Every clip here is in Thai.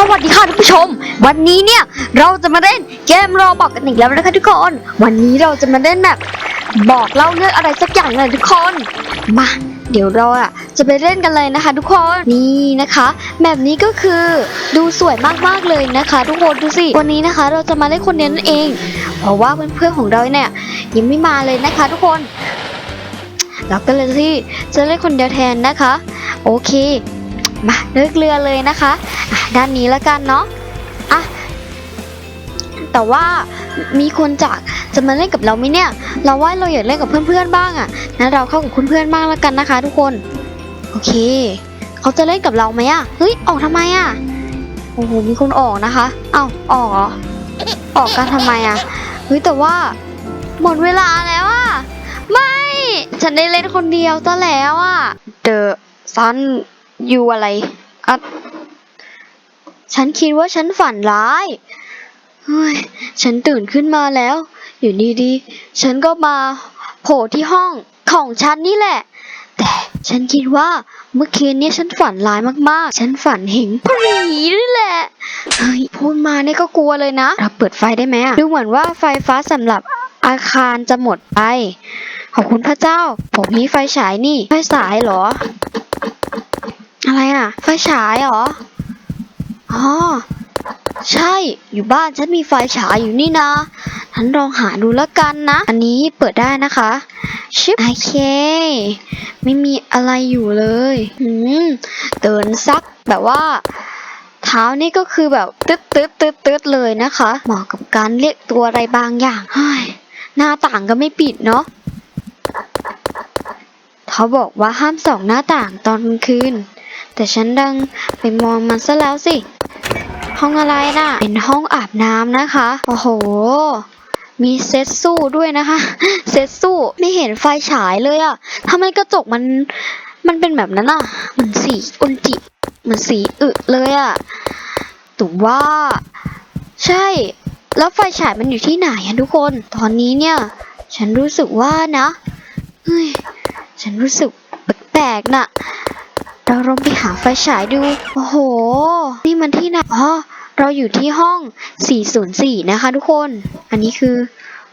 สวัสดีค่ะท่านผู้ชม วันนี้เนี่ยเราจะมาเล่นเกมรอบอกกันอีกแล้วนะคะทุกคน วันนี้เราจะมาเล่นแบบบอกเล่าเรื่องอะไรสักอย่างเลยทุกคน มา เดี๋ยวเราอะจะไปเล่นกันเลยนะคะ ทุกคนนี่นะคะแบบนี้ก็คือดูสวยมากๆเลยนะคะ ทุกคนดูสิวันนี้นะคะ เราจะมาเล่นคนเดียวนั่นเอง เพราะว่าเพื่อนๆของเราเนี่ยยังไม่มาเลยนะคะ ทุกคนเราก็เลยที่จะเล่นคนเดียวแทนนะคะ โอเค มาเลือกเรือเลยนะคะะด้านนี้แล้วกันเนาะอะแต่ว่ามีคนจากจะมาเล่นกับเราไหมเนี่ย เราว่าเราอยากเล่นกับเพื่อนๆบ้างอะ่ะงั้นเราเข้ากับเพื่อนๆบ้างแล้วกันนะคะ ทุกคน โอเค เขาจะเล่นกับเราไหมอะ่ะเฮ้ยออกทำไมอะ่ะโอ้โหมีคนออกนะคะ เอ้าออกเหรอออกกันทำไมอะ่ะเฮ้ยแต่ว่าหมดเวลาแล้วอะ่ะไม่ ฉันได้เล่นคนเดียวซะแล้วอะ่ะ The Sun อ ยู่อะไรอะฉันคิดว่าฉันฝันร้าย เฮ้ย ฉันตื่นขึ้นมาแล้ว อยู่ดีๆ ฉันก็มาโผล่ที่ห้องของฉันนี่แหละ แต่ฉันคิดว่าเมื่อคืนนี้ฉันฝันร้ายมากๆ ฉันฝันเห็นผีนี่แหละ เฮ้ย พูดมาเนี่ยก็กลัวเลยนะ เราเปิดไฟได้ไหมอะดูเหมือนว่าไฟฟ้าสำหรับอาคารจะหมดไป ขอบคุณพระเจ้า ผมมีไฟฉายนี่ ไฟฉายเหรอ อะไรอะ ไฟฉายเหรอ อ๋อ ใช่ อยู่บ้านฉันมีไฟฉายอยู่นี่นะฉันลองหาดูแล้วกันนะ อันนี้เปิดได้นะคะ ชิปโอเค ไม่มีอะไรอยู่เลยหืมเดินซักแบบว่าเท้านี่ก็คือแบบตึ๊ดตึ๊ดตึ๊ดตึ๊ดเลยนะคะ เหมาะกับการเรียกตัวอะไรบางอย่างเฮ้ยหน้าต่างก็ไม่ปิดเนาะเขาบอกว่าห้ามส่องหน้าต่างตอนกลางคืน แต่ฉันดังไปมองมันซะแล้วสิ ห้องอะไรน่ะ เป็นห้องอาบน้ำนะคะ โอ้โห มีเซตสู้ด้วยนะคะ เซตสู้ไม่เห็นไฟฉายเลยอะทำไมกระจกมัน มันเป็นแบบนั้นอะเหมันสีอุนจิเหมันสีอึเลยอะแต่ว่า ใช่ แล้วไฟฉายมันอยู่ที่ไหนอะทุกคน ตอนนี้เนี่ย ฉันรู้สึกว่านะ เฮ้ย ฉันรู้สึกแปลกๆน่ะ เราลองไปหาไฟฉายดู โอ้โห นี่มันที่ไหนอ๋อเราอยู่ที่ห้อง 404 นะคะทุกคน อันนี้คือ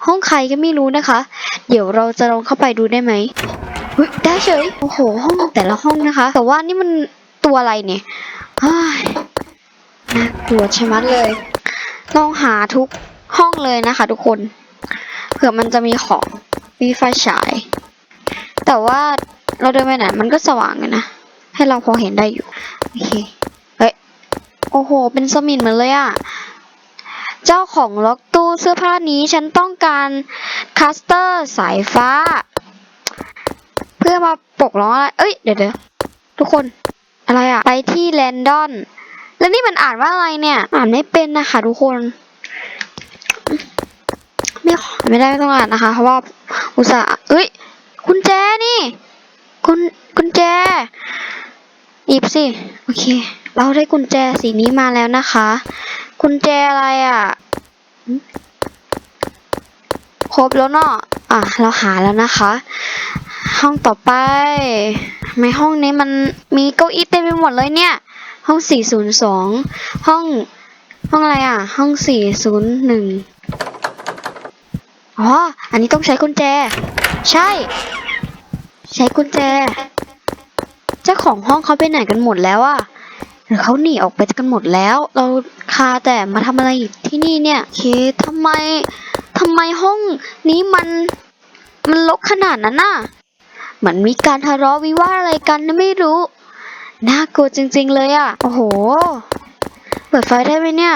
ห้องใครก็ไม่รู้นะคะ เดี๋ยวเราจะลองเข้าไปดูได้ไหมเฮ้ยได้เฉย โอ้โห ห้องแต่ละห้องนะคะ แต่ว่านี่มันตัวอะไรเนี่ยเฮ้ยน่ากลัวชะมัดเลย ลองหาทุกห้องเลยนะคะ ทุกคน เผื่อมันจะมีของมีไฟฉาย แต่ว่าเราเดินไปไหนมันก็สว่างเลยนะ ให้เราพอเห็นได้อยู่โอเคเฮ้ยโอ้โห เป็นสมินเหมือนเลยอะเจ้าของล็อกตู้เสื้อผ้านี้ฉันต้องการคัสเตอร์สายฟ้า เพื่อมาปกร้องอะไรเอ้ยเดี๋ยวเดี๋ยวทุกคนอะไรอะไปที่แลนดอน แล้วนี่มันอ่านว่าอะไรเนี่ย อ่านไม่เป็นนะคะทุกคนไม่ไม่ได้ต้องอ่านนะคะ เพราะว่าอุตส่าห์เอ้ยกุญแจนี่กุญกุญแจ หยิบสิ โอเค เราได้กุญแจสีนี้มาแล้วนะคะ กุญแจอะไรอะครบแล้วเนาะอะ เราหาแล้วนะคะ ห้องต่อไปทำไมห้องนี้มันมีเก้าอี้เต็มไปหมดเลยเนี่ย ห้อง 402 ห้อง ห้องอะไรอะ ห้อง 401 อ๋อ อันนี้ต้องใช้กุญแจ ใช่ ใช้กุญแจ เจ้าของห้องเขาไปไหนกันหมดแล้วอะหรือเขาหนีออกไปกันหมดแล้ว เราคาแต่มาทำอะไรอยู่ที่นี่เนี่ยเคทำไมทำไมห้องนี้มันมันรกขนาดนั้นน่ะเหมือนมีการทะเลาะวิวาทอะไรกันนะไม่รู้น่ากลัวจริง ๆ เลยอะโอ้โห เปิดไฟได้ไหมเนี่ย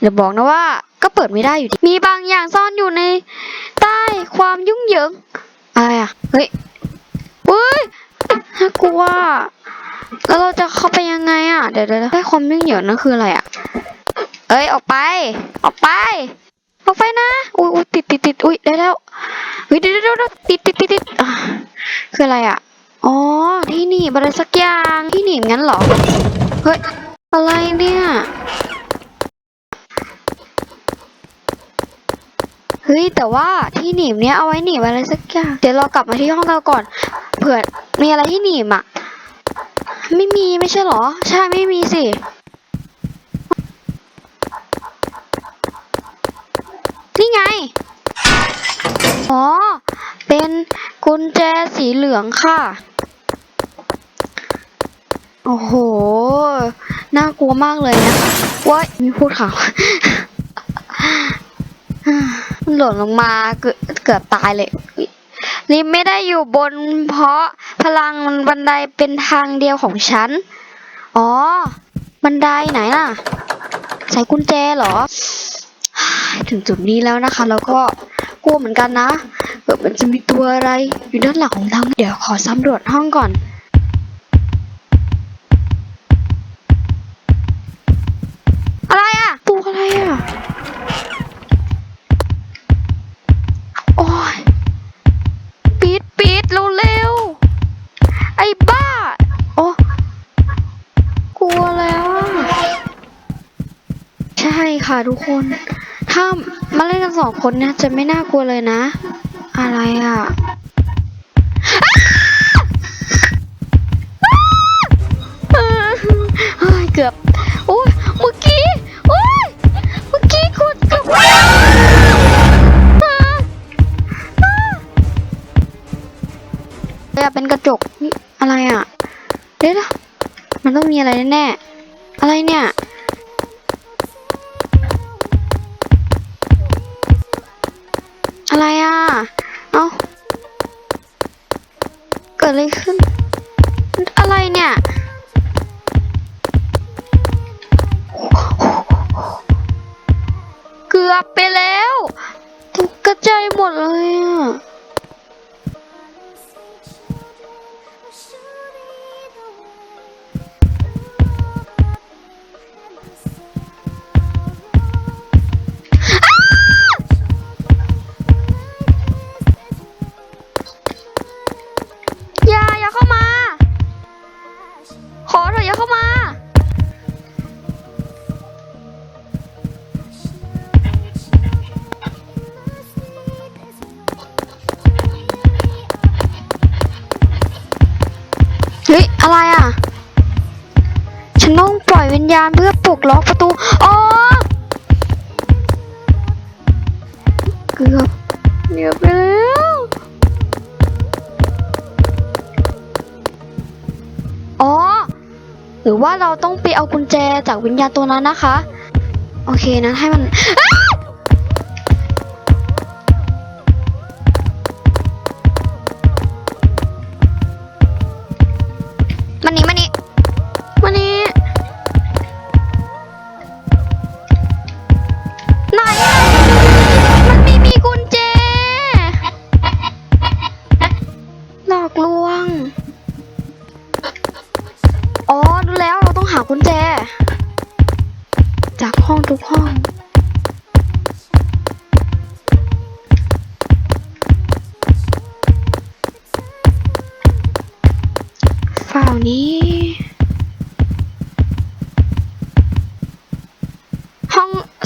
เดี๋ยวบอกนะว่า ก็เปิดไม่ได้อยู่ดีมีบางอย่างซ่อนอยู่ใน ใต้ความยุ่งเหยิงอะไรอะเฮ้ยเฮ้ย น่ากลัว แล้วเราจะเข้าไปยังไงอะ เดี๋ยวเดี๋ยวได้ความยุ่งเหยิงนั่นคืออะไรอะ เอ้ยออกไป ออกไป ออกไปนะ อุ้ยติดติดติดอุ้ยได้แล้วเฮ้ยเดี๋ยวเดี๋ยวเดี๋ยวติดติดติดติดคืออะไรอะ อ๋อ ที่หนีบอะไรสักอย่าง ที่หนีบงั้นเหรอ เฮ้ย อะไรเนี่ย เฮ้ยแต่ว่าที่หนีบเนี้ยเอาไว้หนีบอะไรสักอย่างเดี๋ยวเรากลับมาที่ห้องเราก่อน เผื่อมีอะไรที่หนีบอะ ไม่มีไม่ใช่หรอ ใช่ไม่มีสินี่ไง อ๋อ เป็นกุญแจสีเหลืองค่ะ โอ้โห น่ากลัวมากเลยนะคะว้ายมีพูดข่าว หล่นลงมาเกือบเกือบตายเลยลิมไม่ได้อยู่บนเพราะพลังบันไดเป็นทางเดียวของฉัน อ๋อ บันไดไหนน่ะ ใส่กุญแจเหรอ ถึงจุดนี้แล้วนะคะ แล้วก็กลัวเหมือนกันนะเกิดมันจะมีตัวอะไรอยู่ด้านหลังของเรา เดี๋ยวขอสำรวจห้องก่อนอะไรอะตัวอะไรอะโทุกคน ถ้ามาเล่นกันสองคนเนี่ยจะไม่น่ากลัวเลยนะ อะไรอะเกือบโอ้ยเมื่อกี้โอ้ยเมื่อกี้คุณเกือบอ้าวอ้ยเป็นกระจกนี่อะไรอะเดี๋ยวมันต้องมีอะไรแน่ๆอะไรเนี่ย กิดอะไรขึ้น อะไรเนี่ยเกือบไปแล้วกกระจายหมดเลยอะ ฉันต้องปล่อยวิญญาณเพื่อปลุกล็อกประตูอ๋อเกือบเกือบไปแล้วอ๋อ หรือว่าเราต้องไปเอากุญแจจากวิญญาณตัวนั้นนะคะ โอเคนะให้มัน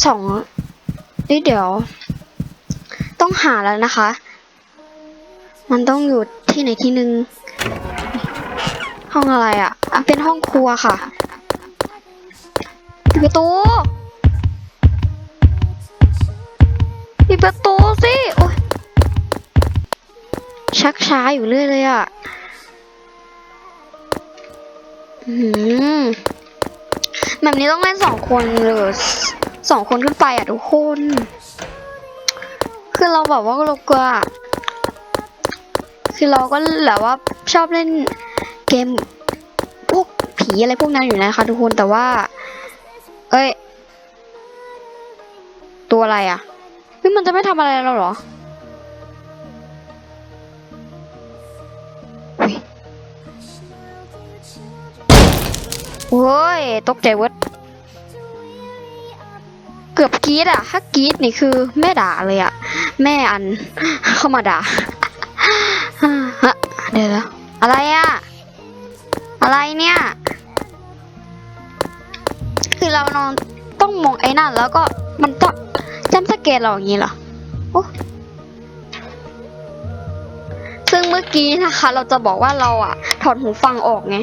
สองนี่เดี๋ยว ต้องหาแล้วนะคะ มันต้องอยู่ที่ไหนที่หนึ่งห้องอะไรอะอะ เป็นห้องครัวค่ะปิดประตูปิดประตูสิโอ๊ยชักช้าอยู่เรื่อยเลยอะอืมแบบนี้ต้องเล่นสองคนหรือ สองคนขึ้นไปอะทุกคน คือเราแบบว่าเรากลัวคือเราก็แบบว่าชอบเล่นเกมพวกผีอะไรพวกนั้นอยู่นะคะทุกคนแต่ว่า เอ้ย ตัวอะไรอะเฮ้ยมันจะไม่ทำอะไรเราเหรออุ๊ยโอ้ยตกใจเวิร์ด เกือบกรีดอะถ้ากรีดนี่คือแม่ด่าเลยอะแม่อันเข้ามาด่าเดี๋ยวอะไรอะอะไรเนี่ย คือเรานอนต้องมองไอ้นั่นแล้วก็มันต้องจำสเกตเราอย่างนี้เหรอโอ้ซึ่งเมื่อกี้นะคะ เราจะบอกว่าเราอะถอดหูฟังออกไง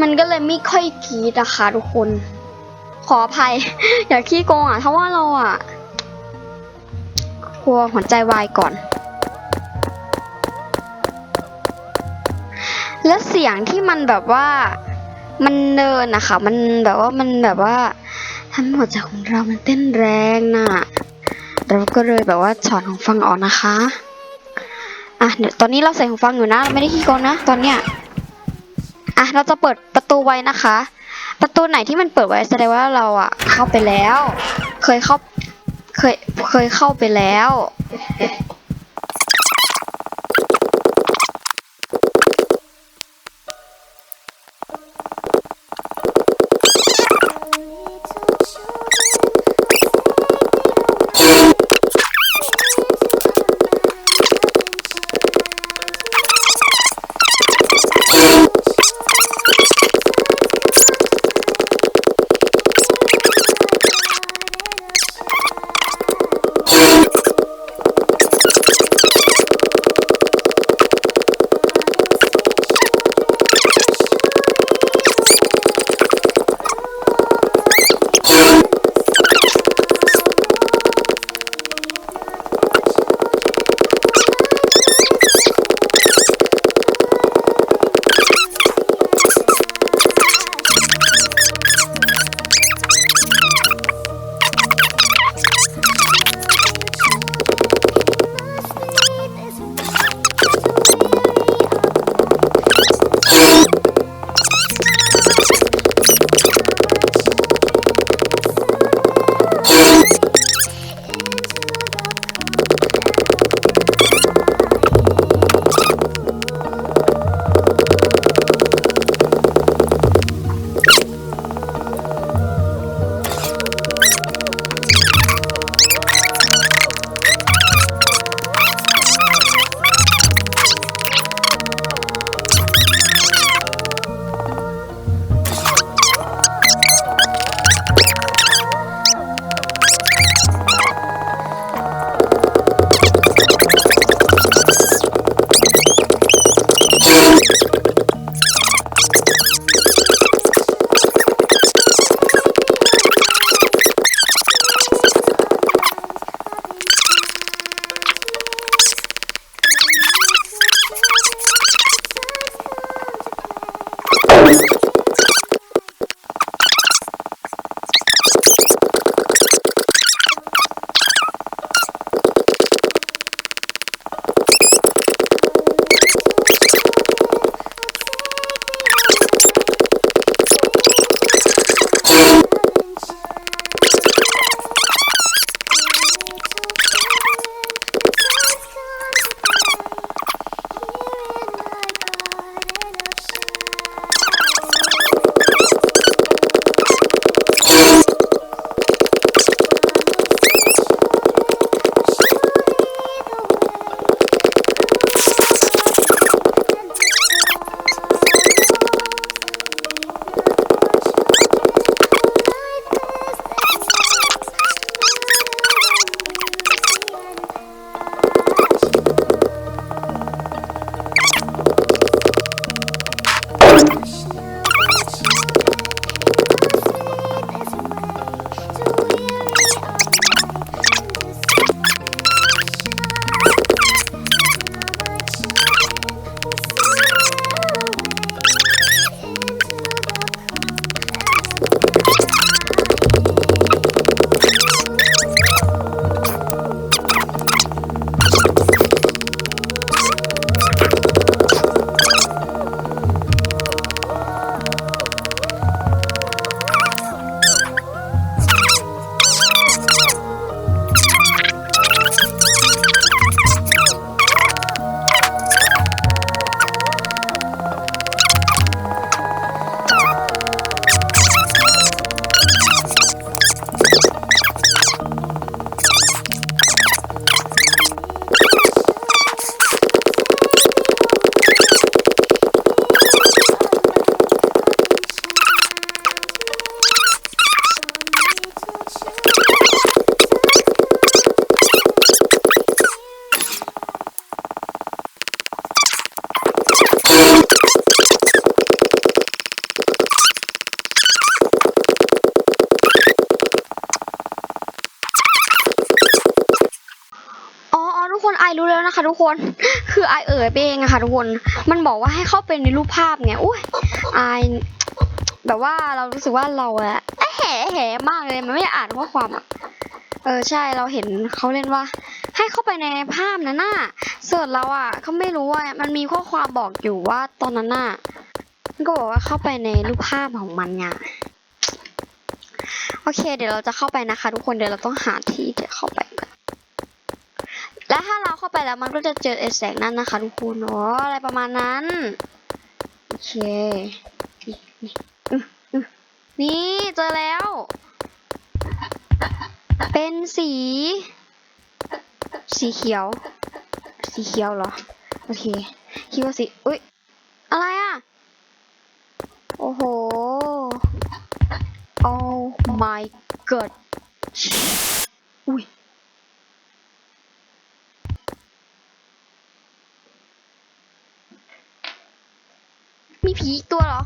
มันก็เลยไม่ค่อยกรีดนะคะทุกคน ขออภัย อย่าขี้โกงอะเพราะว่าเราอะกลัวหัวใจวายก่อน และเสียงที่มันแบบว่ามันเดินนะคะมันแบบว่ามันแบบว่าทำให้หัวใจของเรามันเต้นแรงน่ะเราก็เลยแบบว่าถอดหูฟังออกนะคะอะเดี๋ยวตอนนี้เราใส่หูฟังอยู่นะเราไม่ได้ขี้โกงนะ ตอนเนี้ยอะเราจะเปิดประตูไว้นะคะ ประตูไหนที่มันเปิดไว้แสดงว่าเราอะเข้าไปแล้ว เคยเข้า เคย เคยเข้าไปแล้ว ค่ะทุกคน คือไอเอ๋ยเองอะค่ะทุกคน มันบอกว่าให้เข้าไปในรูปภาพไงอุ้ยไอแบบว่าเรารู้สึกว่าเราอะแห่แห่มากเลยมันไม่ได้อ่านข้อความอะเออใช่เราเห็นเขาเล่นว่า ให้เข้าไปในภาพนั้นน่ะส่วนเราอะเขาไม่รู้ว่ามันมีข้อความบอกอยู่ว่าตอนนั้นน่ะมันก็บอกว่าเข้าไปในรูปภาพของมันไงโอเค เดี๋ยวเราจะเข้าไปนะคะ ทุกคนเดี๋ยวเราต้องหาที่เดี๋ยวเข้าไป และถ้าเราเข้าไปแล้วมันก็จะเจอไอ้แสงนั้นนะคะทุกคนอ๋ออะไรประมาณนั้น โอเคนี่นี่อื้ออื้อนี่เจอแล้ว เป็นสี สีเขียว สีเขียวเหรอ โอเค คิดว่าสี อุ้ย อะไรอะ โอ้โห oh my god มีผีอีกตัวเหรอ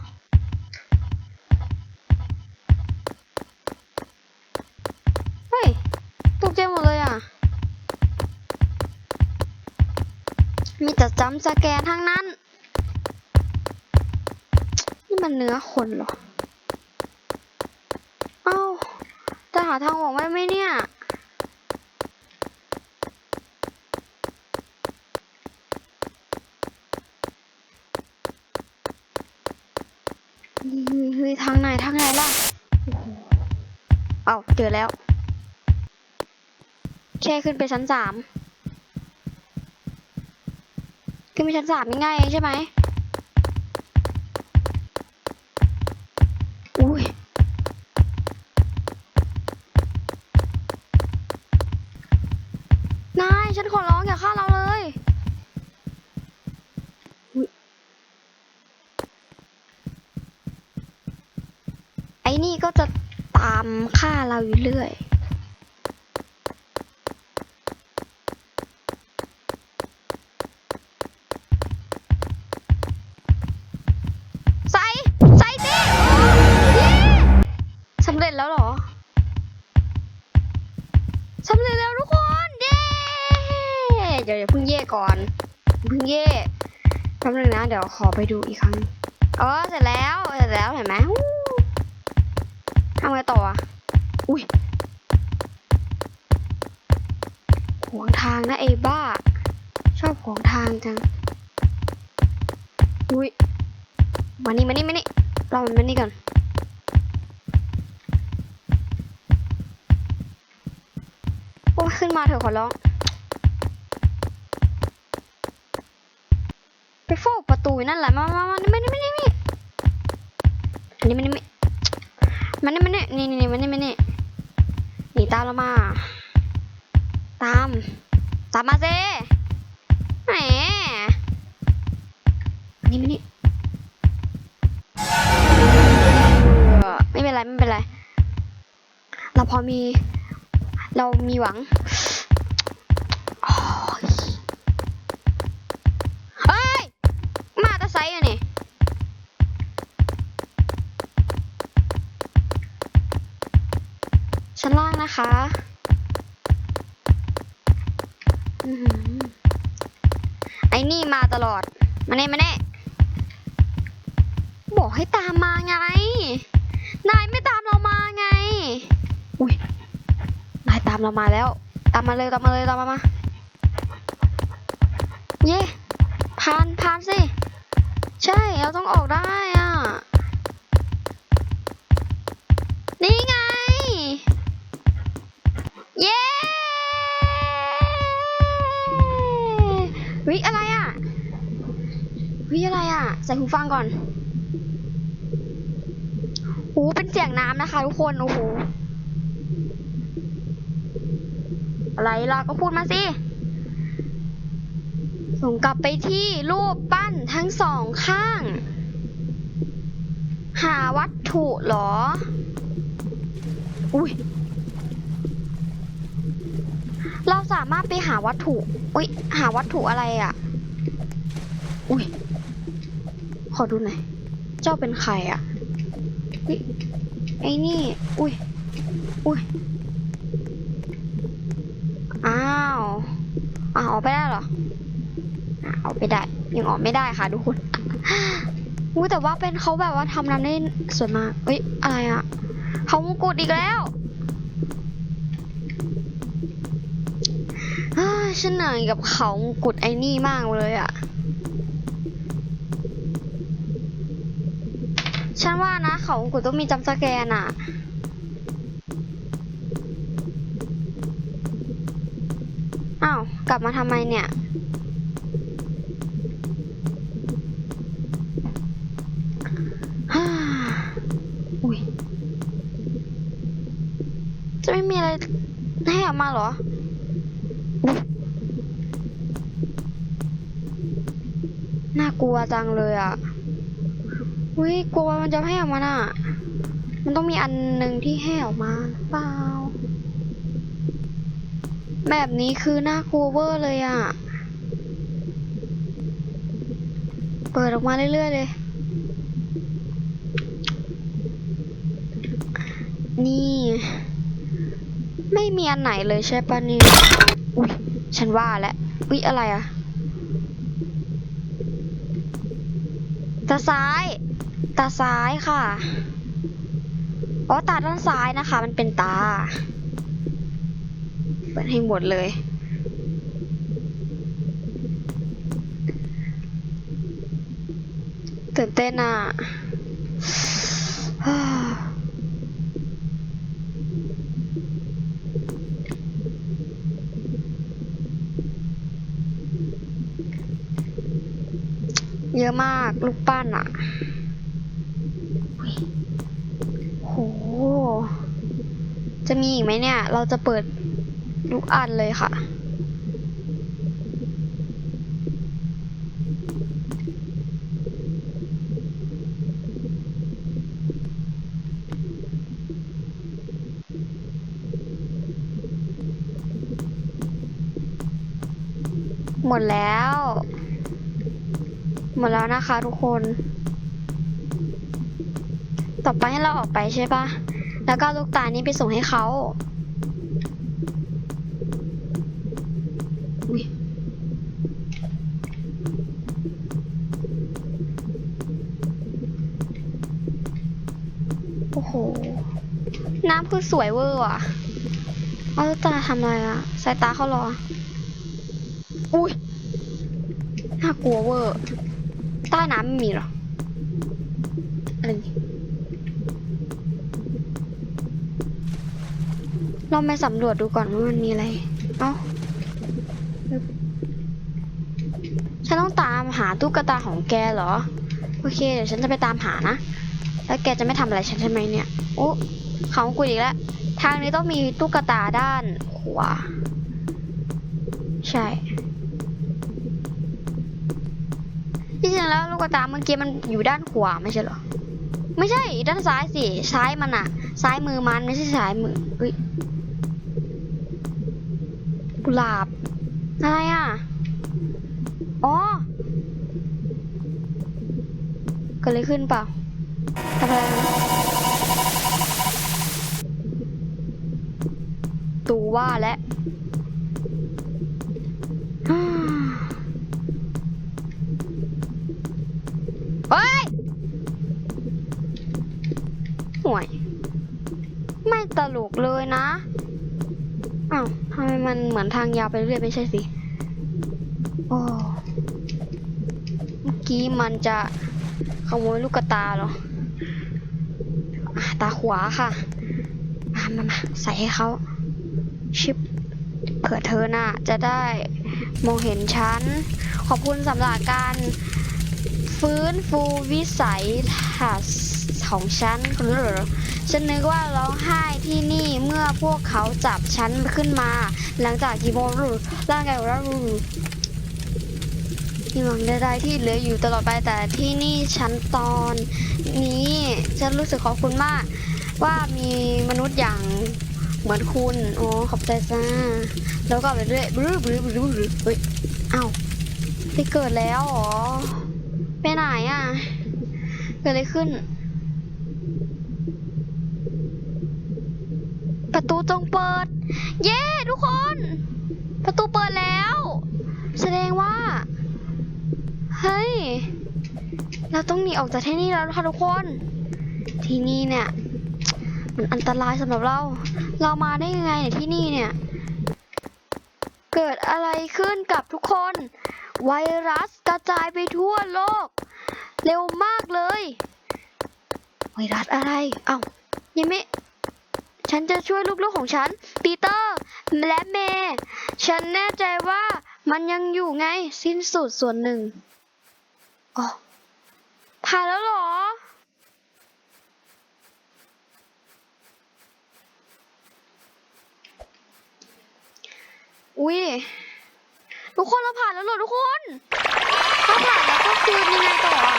เฮ้ย ตกใจหมดเลยอะ มีแต่จำสแกนทั้งนั้น นี่มันเนื้อคนเหรอ เอ้า จะหาทางออกไว้ไหมเนี่ย เฮ้ยทางไหนทางไหนล่ะเอ้าเจอแล้ว แค่ขึ้นไปชั้นสามขึ้นไปชั้นสามง่ายๆใช่ไหม เราอยู่เรื่อย ใส่ใส่สิเย้สำเร็จแล้วเหรอสำเร็จแล้วทุกคน เย้เดี๋ยวอย่าเพิ่งเย่ก่อนเพิ่งเย่แป๊บนึงนะ เดี๋ยวขอไปดูอีกครั้งอ๋อเสร็จแล้ว เสร็จแล้วเห็นไหมทำไงต่อ อุ้ยขวงทางนะเอบ้า ชอบขวงทางจัง อุ้ย มานี่มานี่มานี่เรามานี่ก่อนโอ้ขึ้นมาเถอะขอร้อง ไปเฝ้าประตูนั่นแหละ มามามานี่มานี่มานี่มานี่อันนี้มานี่มานี่มานี่นี่นี่นี่มานี่มานี่ ตามเรามา ตาม ตามมาเซแหมนี่ไม่นี่เออไม่เป็นไร ไม่เป็นไร เราพอมี เรามีหวัง ชั้นล่างนะคะอื้อหือไอ้นี่มาตลอด มาเน่มาเน่บอกให้ตามมาไง นายไม่ตามเรามาไง อุ้ย นายตามเรามาแล้ว ตามมาเลยตามมาเลยตามมามา เย่ผ่านผ่านสิ ใช่ เราต้องออกได้ ใส่หูฟังก่อนโอ้เป็นเสียงน้ำนะคะ ทุกคน โอ้โห อะไรล่ะก็พูดมาสิ ส่งกลับไปที่รูปปั้นทั้งสองข้าง หาวัตถุเหรอ อุ้ย เราสามารถไปหาวัตถุ อุ้ย หาวัตถุอะไรอะ อุ้ย ขอดูหน่อย เจ้าเป็นใครอะไอ้นี่ อุ้ย อุ้ย อ้าวอ้าวออกไปได้เหรออออกไปได้ ยังออกไม่ได้ค่ะทุกคนอู้ยแต่ว่าเป็นเขาแบบว่าทำน้ำได้สวยมากเอ้ย อะไรอะเขามงกุฎอีกแล้วฉันเหนื่อยกับเขามงกุฎไอ้นี่มากเลยอะ ฉันว่านะเขามงกุฎต้องมีจัมป์สแกนอะอ้าว กลับมาทำไมเนี่ยฮ่าอุ้ย จะไม่มีอะไรให้ออกมาเหรอน่ากลัวจังเลยอะ อุ้ยกลัวมันจะให้ออกมาน่ะ มันต้องมีอันหนึ่งที่ให้ออกมาเปล่า แบบนี้คือน่ากลัวเวอร์เลยอะ เปิดออกมาเรื่อยๆเลย นี่ ไม่มีอันไหนเลยใช่ปะเนี่ย อุ้ยฉันว่าแล้วอุ้ยอะไรอะตาซ้าย ตาซ้ายค่ะ อ๋อ ตาด้านซ้ายนะคะ มันเป็นตา เปิดให้หมดเลย ตื่นเต้นอะเยอะมาก ลูกปั้นอะอุ๊ยโห จะมีอีกไหมเนี่ย เราจะเปิดลูกอันเลยค่ะ หมดแล้ว หมดแล้วนะคะทุกคน ต่อไปให้เราออกไปใช่ปะ แล้วก็ลูกตานี้ไปส่งให้เขาโอ้โห น้ำคือสวยเวอร์ว่ะเอาลูกตาทำอะไรอะสายตาเขารอ อุ้ย น่ากลัวเวอร์ ใต้น้ำไม่มีหรอ อะไรนี่ เราไปสำรวจดูก่อนว่ามันมีอะไร เอ้า ฉันต้องตามหาตุ๊กตาของแกเหรอ โอเค เดี๋ยวฉันจะไปตามหานะ แล้วแกจะไม่ทำอะไรฉันใช่ไหมเนี่ย โอ้เขากุยอีกแล้ว ทางนี้ต้องมีตุ๊กตาด้านขวา ใช่ที่จริงแล้วลูกตาเมื่อกี้มันอยู่ด้านขวาไม่ใช่เหรอ ไม่ใช่ด้านซ้ายสิซ้ายมันอะซ้ายมือมันไม่ใช่ซ้ายมือเฮ้ย กุหลาบ อะไรอะ อ๋อเกิดอะไรขึ้นเปล่าทำอะไรตูว่าแล้วเฮ้ยห่วย ไม่ตลกเลยนะ อ้าวทำไมันเหมือนทางยาวไปเรื่อยไม่ใช่สิโอ้เมื่อกี้มันจะขโมยลูกกระตาเหรอตาขวาค่ะ มามามาใส่ให้เขาชิปเผื่อเธอน่ะ จะได้มองเห็นฉัน ขอบคุณสำหรับการฟื้นฟูวิสัยทัศน์ ของฉันหรือฉันนึกว่าร้องไห้ที่นี่เมื่อพวกเขาจับฉันขึ้นมา หลังจากกี่โมงรู้ร่างกายของเรารูมีหวังใดๆที่เหลืออยู่ตลอดไปแต่ที่นี่ฉันตอนนี้ฉันรู้สึกขอบคุณมาก ว่ามีมนุษย์อย่างเหมือนคุณโอ้ขอบใจจ้าแล้วก็ไปเรื่อยบรื้อบรื้อบรื้อบรื้อเฮ้ยเอ้าไปเกิดแล้วหรอไปไหนอะ เกิดอะไรขึ้น ประตูจงเปิด เย้ทุกคน ประตูเปิดแล้ว แสดงว่า เฮ้ย เราต้องหนีออกจากที่นี่แล้วนะคะทุกคน ที่นี่เนี่ย มันอันตรายสำหรับเรา เรามาได้ยังไงเนี่ยที่นี่เนี่ย เกิดอะไรขึ้นกับทุกคน ไวรัสกระจายไปทั่วโลก เร็วมากเลย ไวรัสอะไร เอ้ายังไม่ ฉันจะช่วยลูกๆของฉัน ปีเตอร์ และเมย์ฉันแน่ใจว่ามันยังอยู่ไงสิ้นสุดส่วนหนึ่งอ๋อผ่านแล้วหรอ อุ้ยทุกคนเราผ่านแล้วเหรอทุกคนถ้าผ่านแล้วก็คือยังไงต่ออะ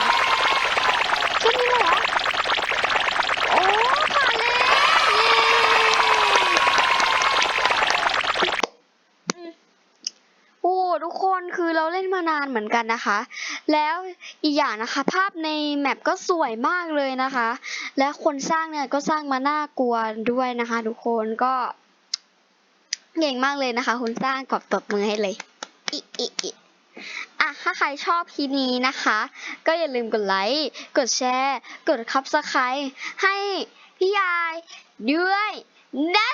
แค่นี้เหรอโอ้ เหมือนกันนะคะ แล้วอีกอย่างนะคะ ภาพในแมปก็สวยมากเลยนะคะ และคนสร้างเนี่ยก็สร้างมาน่ากลัวด้วยนะคะ ทุกคนก็เก่งมากเลยนะคะคุณสร้างกอบตบมือให้เลยอิอิอิอะถ้าใครชอบคลิปนี้นะคะ ก็อย่าลืมกดไลค์ กดแชร์ กดคับสไครต์ให้พี่ยายด้วยนะ